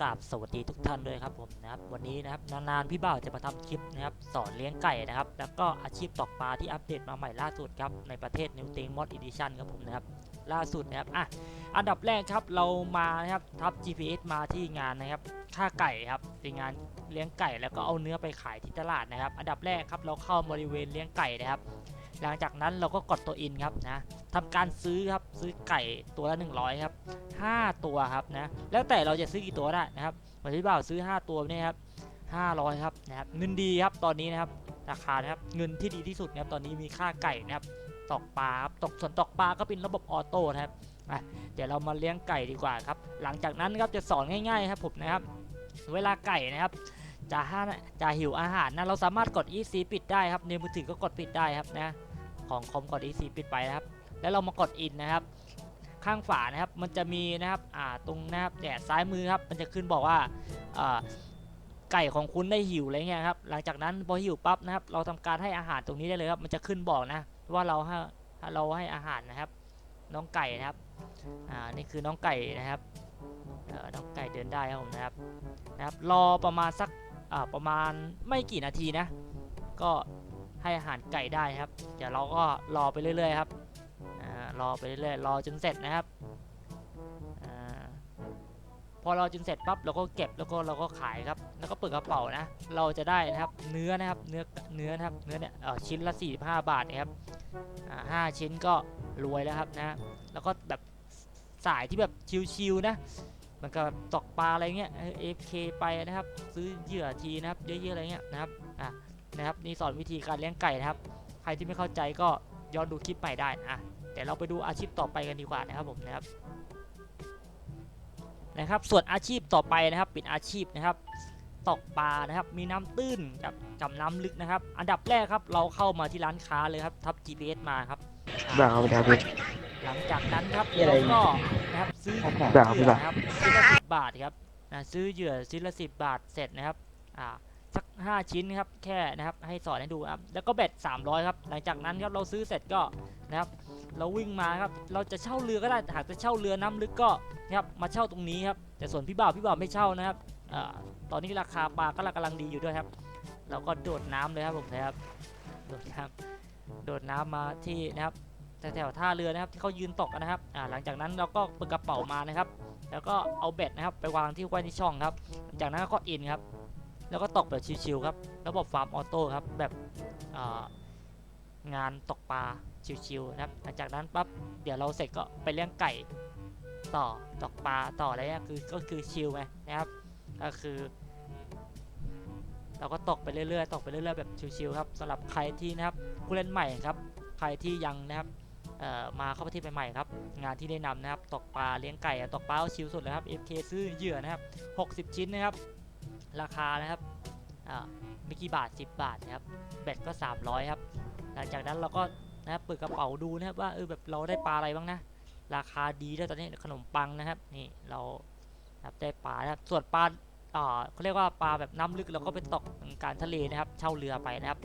กราบสวัสดีทุกท่านด้วยครับผมนะครับวันนี้นะครับนานๆพี่บ่าวจะมาทำคลิปนะครับสอนเลี้ยงไก่นะครับ แล้วก็อาชีพตกปลาที่อัปเดตมาใหม่ล่าสุดครับในประเทศนิวติงมอดอีดิชันครับผมนะครับล่าสุดนะครับอะอันดับแรกครับเรามานะครับทับ GPS มาที่งานนะครับค่าไก่ครับเป็นงานเลี้ยงไก่แล้วก็เอาเนื้อไปขายที่ตลาดนะครับ อันดับแรกครับเราเข้าบริเวณเลี้ยงไก่นะครับ หลังจากนั้นเราก็กดตัวอินครับนะทำการซื้อครับซื้อไก่ตัวละ100ครับ5 ตัวครับนะแล้วแต่เราจะซื้อกี่ตัวได้นะครับเหมือนที่บ่าวซื้อ 5 ตัวเนี่ยครับ500ครับนะครับเงินดีครับตอนนี้นะครับราคานะครับเงินที่ดีที่สุดนะครับตอนนี้มีค่าไก่นะครับตกปลาครับตกส่วนตกปลาก็เป็นระบบออโต้นะครับเดี๋ยวเรามาเลี้ยงไก่ดีกว่าครับ หลังจากนั้นครับจะสอนง่ายๆครับผมนะครับ เวลาไก่นะครับจะห้าจะหิวอาหารนะเราสามารถกด EC ปิดได้ครับในมือถือก็กดปิดได้ครับนะ ของคอมกด EC ปิดไปนะครับ แล้วเรามากด in นนะครับ ข้างฝานะครับมันจะมีนะครับอ่าตรงนะครับแดดซ้ายมือครับมันจะขึ้นบอกว่าอ่าไก่ของคุณได้หิวอะไรเงี้ยครับหลังจากนั้นพอหิวปั๊บนะครับ เราทำการให้อาหารตรงนี้ได้เลยครับ มันจะขึ้นบอกนะว่าเราให้เราให้อาหารนะครับ น้องไก่นะครับอ่านี่คือน้องไก่นะครับเออน้องไก่เดินได้ครับผมนะครับนะครับ รอประมาณสักประมาณไม่กี่นาทีนะ ก็ ให้อาหารไก่ได้ครับ เดี๋ยวเราก็รอไปเรื่อยๆครับรอไปเรื่อยๆรอจนเสร็จนะครับอพอเราจนเสร็จปั๊บเราก็เก็บแล้วก็เราก็ขายครับ แล้วก็เปิดกระเป๋านะ เราจะได้นะครับเนื้อนะครับเนื้อเนื้อนะครับเนื้อเนี่ยชิ้นละ 45 บาทนะครับห้าชิ้นก็รวยแล้วครับนะแล้วก็แบบสายที่แบบชิวๆนะมันก็แบบตกปลาอะไรเงี้ยเอฟเคไปนะครับ ซื้อเหยื่อทีนะครับเยอะๆอะไรเงี้ยนะครับอะ นะครับนี่สอนวิธีการเลี้ยงไก่นะครับ ใครที่ไม่เข้าใจก็ย้อนดูคลิปใหม่ได้อะเดี๋ยวเราไปดูอาชีพต่อไปกันดีกว่านะครับผมนะครับนะครับ ส่วนอาชีพต่อไปนะครับเป็นอาชีพนะครับตกปลานะครับ มีน้ำตื้นกับกับน้ำลึกนะครับ อันดับแรกครับเราเข้ามาที่ร้านค้าเลยครับทับ GPS มาครับอะด่าเอาไปด่าพี่หลังจากนั้นครับนี่อะไรเราก็นะครับซื้อเหยื่อด่าพี่ด่านะครับชิ้นละสิบบาทครับนะซื้อเหยื่อชิ้นละสิบบาทเสร็จนะครับอ่า สักห้าชิ้นครับแค่นะครับให้สอนให้ดูครับแล้วก็เบ็ด300ครับหลังจากนั้นครับเราซื้อเสร็จก็นะครับเราวิ่งมาครับเราจะเช่าเรือก็ได้หากจะเช่าเรือน้ำลึกก็นะครับมาเช่าตรงนี้ครับแต่ส่วนพี่บ่าวพี่บ่าวไม่เช่านะครับอตอนนี้ราคาปลาก็กำลังดีอยู่ด้วยครับ เราก็โดดน้ำเลยครับผมนะครับโดดน้ำโดดน้ำมาที่นะครับแถวท่าเรือนะครับที่เขายืนตกนะครับหลังจากนั้นเราก็เปิดกระเป๋ามานะครับ แล้วก็เอาเบ็ดนะครับไปวางที่ไว้ในช่องครับ จากนั้นก็อินครับ แล้วก็ตกแบบชิวๆครับ ระบบฟาร์มออโต้ครับ แบบงานตกปลาชิวๆนะครับ หลังจากนั้นปั๊บ เดี๋ยวเราเสร็จก็ไปเลี้ยงไก่ต่อตกปลาต่ออะไรเงี้ยคือก็คือชิลไงนะครับ ก็คือ เราก็ตกไปเรื่อยๆ ตกไปเรื่อยๆ แบบชิวๆครับสำหรับใครที่นะครับผู้เล่นใหม่ครับ ใครที่ยังนะครับมาเข้าประเทศใหม่ๆครับ งานที่แนะนำนะครับ ตกปลาเลี้ยงไก่ตกปลาเอาชิลสุดเลยครับ FK ซื้อเหยื่อนะครับ 60 ชิ้นนะครับ ราคานะครับอ่าม่กี่บาท 10 บาทนะครับเบ็ดก็ 300ครับหลังจากนั้นเราก็นะครับเปิดกระเป๋าดูนะครับว่าเออแบบเราได้ปลาอะไรบ้างนะราคาดีด้วยตอนนี้ขนมปังนะครับนี่เราครับได้ปลานะครับส่วนปลาอ่าเขาเรียกว่าปลาแบบน้ำลึกเราก็ไปตกการทะเลนะครับเช่าเรือไปนะครับ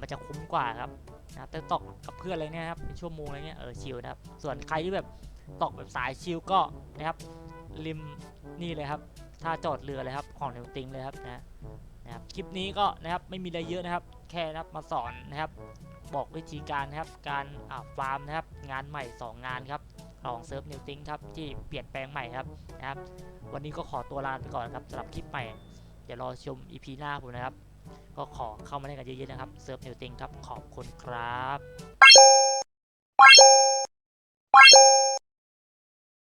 มันจะคุ้มกว่าครับนะแต่ตกกับเพื่อนอะไรเนี่ยครับเป็นชั่วโมงอะไรเงี้ยเออชิลนะครับส่วนใครที่แบบตกแบบสายชิลก็นะครับริมนี่เลยครับ ท่าจอดเรือเลยครับของนิวติงเลยครับนะนะครับคลิปนี้ก็นะครับไม่มีอะไรเยอะนะครับ แค่นะครับมาสอนนะครับ บอกวิธีการนะครับการอ่าฟาร์มนะครับงานใหม่ 2 งานครับของเซิร์ฟนิวติงครับที่เปลี่ยนแปลงใหม่ครับนะครับ วันนี้ก็ขอตัวลาไปก่อนครับสำหรับคลิปใหม่เดี๋ยวรอชม EP หน้าผมนะครับ ก็ขอเข้ามาเล่นกันเยอะๆนะครับเซิร์ฟนิวติงครับขอบคุณครับ